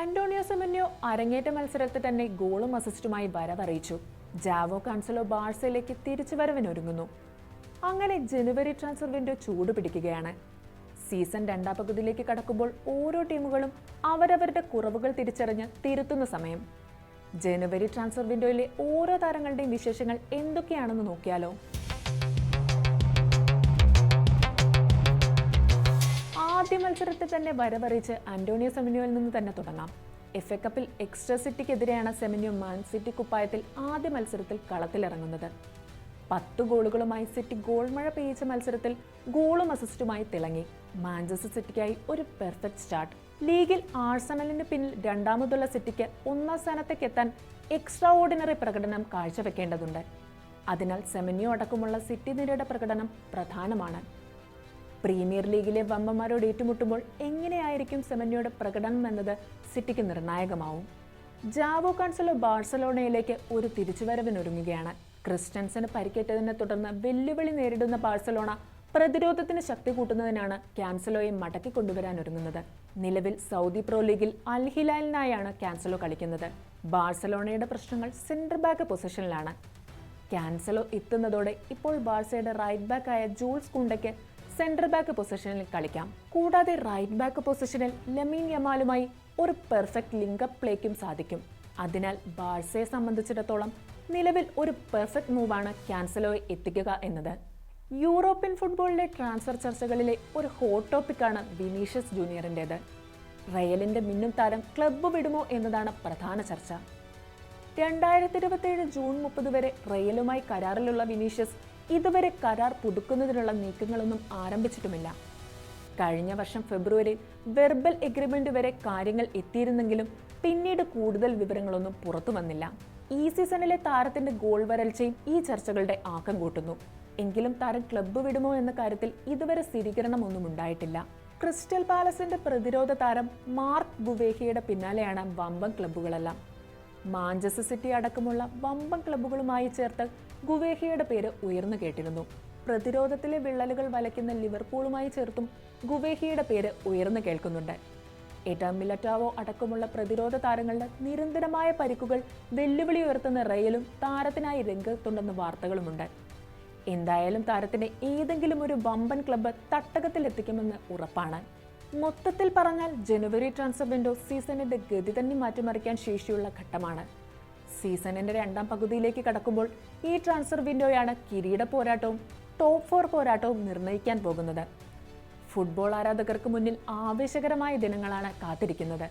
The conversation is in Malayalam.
ആന്റോണിയോ സെമന്യോ അരങ്ങേറ്റ മത്സരത്തിൽ തന്നെ ഗോളും അസിസ്റ്റുമായി വരവറിയിച്ചു. ജാവോ കാൻസലോ ബാഴ്സയിലേക്ക് തിരിച്ചു വരവിനൊരുങ്ങുന്നു. അങ്ങനെ ജനുവരി ട്രാൻസ്ഫർ വിൻഡോ ചൂട് പിടിക്കുകയാണ്. സീസൺ രണ്ടാം പകുതിയിലേക്ക് കടക്കുമ്പോൾ ഓരോ ടീമുകളും അവരവരുടെ കുറവുകൾ തിരിച്ചറിഞ്ഞ് തിരുത്തുന്ന സമയം. ജനുവരി ട്രാൻസ്ഫർ വിൻഡോയിലെ ഓരോ താരങ്ങളുടെയും വിശേഷങ്ങൾ എന്തൊക്കെയാണെന്ന് നോക്കിയാലോ. മത്സരത്തിൽ തന്നെ വരവറിയിച്ച് അന്റോണിയോ സെമിനിയോയിൽ നിന്ന് തന്നെ തുടങ്ങാം. എഫ് എ കപ്പിൽ എക്സ്ട്രാ സിറ്റിക്കെതിരെയാണ് സെമിനിയോ മാൻ സിറ്റി കുപ്പായത്തിൽ ആദ്യ മത്സരത്തിൽ കളത്തിലിറങ്ങുന്നത്. പത്ത് ഗോളുകളുമായി സിറ്റി ഗോൾമഴ പെയ്യിച്ച മത്സരത്തിൽ ഗോളും അസിസ്റ്റുമായി തിളങ്ങി. മാഞ്ചസ്റ്റർ സിറ്റിക്കായി ഒരു പെർഫെക്റ്റ് സ്റ്റാർട്ട്. ലീഗിൽ ആഴ്സണലിന് പിന്നിൽ രണ്ടാമതുള്ള സിറ്റിക്ക് ഒന്നാം സ്ഥാനത്തേക്ക് എത്താൻ എക്സ്ട്രാ ഓർഡിനറി പ്രകടനം കാഴ്ചവെക്കേണ്ടതുണ്ട്. അതിനാൽ സെമിനിയോ അടക്കമുള്ള സിറ്റി നിരയുടെ പ്രകടനം പ്രധാനമാണ്. പ്രീമിയർ ലീഗിലെ വമ്പന്മാരോട് ഏറ്റുമുട്ടുമ്പോൾ എങ്ങനെയായിരിക്കും സെമന്യോയുടെ പ്രകടനം എന്നത് സിറ്റിക്ക് നിർണായകമാവും? ജാവോ കാൺസലോ ബാഴ്സലോണയിലേക്ക് ഒരു തിരിച്ചുവരവിനൊരുങ്ങുകയാണ്. ക്രിസ്റ്റൻസന് പരിക്കേറ്റതിനെ തുടർന്ന് വെല്ലുവിളി നേരിടുന്ന ബാഴ്സലോണ പ്രതിരോധത്തിന് ശക്തി കൂട്ടുന്നതിനാണ് ക്യാൻസലോയെ മടക്കി കൊണ്ടുവരാൻ ഒരുങ്ങുന്നത് നിലവിൽ സൗദി പ്രോ ലീഗിൽ അൽ ഹിലാലിനായാണ് ക്യാൻസലോ കളിക്കുന്നത്. ബാഴ്സലോണയുടെ പ്രശ്നങ്ങൾ സെന്റർ ബാക്ക് പൊസിഷനിലാണ്. ക്യാൻസലോ എത്തുന്നതോടെ ഇപ്പോൾ ബാഴ്സയുടെ റൈറ്റ് ബാക്കായ ജൂൾസ് കുണ്ടയ്ക്ക് സെന്റർ ബാക്ക് പൊസിഷനിൽ കളിക്കാം. കൂടാതെ റൈറ്റ് ബാക്ക് പൊസിഷനിൽ ലമീൻ യമാലുമായി ഒരു പെർഫെക്റ്റ് ലിങ്കപ്പ് പ്ലേക്കും സാധിക്കും. അതിനാൽ ബാഴ്സയെ സംബന്ധിച്ചിടത്തോളം നിലവിൽ ഒരു പെർഫെക്റ്റ് മൂവാണ് ക്യാൻസലോയെ എത്തിക്കുക എന്നത്. യൂറോപ്യൻ ഫുട്ബോളിലെ ട്രാൻസ്ഫർ ചർച്ചകളിലെ ഒരു ഹോട്ട് ടോപ്പിക്കാണ് വിനീഷ്യസ് ജൂനിയറിന്റേത് റയലിന്റെ മിന്നും താരം ക്ലബ്ബ് വിടുമോ എന്നതാണ് പ്രധാന ചർച്ച. രണ്ടായിരത്തി ഇരുപത്തിയേഴ് ജൂൺ മുപ്പത് വരെ റയലുമായി കരാറിലുള്ള വിനീഷ്യസ് ഇതുവരെ കരാർ പുതുക്കുന്നതിനുള്ള നീക്കങ്ങളൊന്നും ആരംഭിച്ചിട്ടുമില്ല. കഴിഞ്ഞ വർഷം ഫെബ്രുവരിയിൽ വെർബൽ എഗ്രിമെന്റ് വരെ കാര്യങ്ങൾ എത്തിയിരുന്നെങ്കിലും പിന്നീട് കൂടുതൽ വിവരങ്ങളൊന്നും പുറത്തു വന്നില്ല. ഈ സീസണിലെ താരത്തിന്റെ ഗോൾ വരൾച്ചയും ഈ ചർച്ചകളുടെ ആക്കം കൂട്ടുന്നു. എങ്കിലും താരം ക്ലബ്ബ് വിടുമോ എന്ന കാര്യത്തിൽ ഇതുവരെ സ്ഥിരീകരണമൊന്നും ഉണ്ടായിട്ടില്ല. ക്രിസ്റ്റൽ പാലസിന്റെ പ്രതിരോധ താരം മാർക്ക് ബുവേഹിയുടെ പിന്നാലെയാണ് വമ്പൻ ക്ലബ്ബുകളെല്ലാം മാഞ്ചസ്റ്റർ സിറ്റി അടക്കമുള്ള വമ്പൻ ക്ലബ്ബുകളുമായി ചേർത്ത് ഗുവേഹിയുടെ പേര് ഉയർന്നു കേട്ടിരുന്നു. പ്രതിരോധത്തിലെ വിള്ളലുകൾ വലയ്ക്കുന്ന ലിവർപൂളുമായി ചേർത്തും ഗുവേഹിയുടെ പേര് ഉയർന്നു കേൾക്കുന്നുണ്ട്. ഏറ്റവും മിലറ്റാവോ അടക്കമുള്ള പ്രതിരോധ താരങ്ങളുടെ നിരന്തരമായ പരിക്കുകൾ വെല്ലുവിളി ഉയർത്തുന്ന റയലും താരത്തിനായി രംഗത്തുണ്ടെന്ന വാർത്തകളുമുണ്ട്. എന്തായാലും താരത്തിന് ഏതെങ്കിലും ഒരു ബമ്പൻ ക്ലബ്ബ് തട്ടകത്തിൽ എത്തിക്കുമെന്ന് ഉറപ്പാണ്. മൊത്തത്തിൽ പറഞ്ഞാൽ ജനുവരി ട്രാൻസ്ഫർ വിൻഡോ സീസണിന്റെ ഗതി തന്നെ മാറ്റിമറിക്കാൻ ശേഷിയുള്ള ഘട്ടമാണ്. സീസണിന്റെ രണ്ടാം പകുതിയിലേക്ക് കടക്കുമ്പോൾ ഈ ട്രാൻസ്ഫർ വിൻഡോയാണ് കിരീട പോരാട്ടവും ടോപ്പ് ഫോർ പോരാട്ടവും നിർണയിക്കാൻ പോകുന്നത്. ഫുട്ബോൾ ആരാധകർക്ക് മുന്നിൽ ആവേശകരമായ ദിനങ്ങളാണ് കാത്തിരിക്കുന്നത്.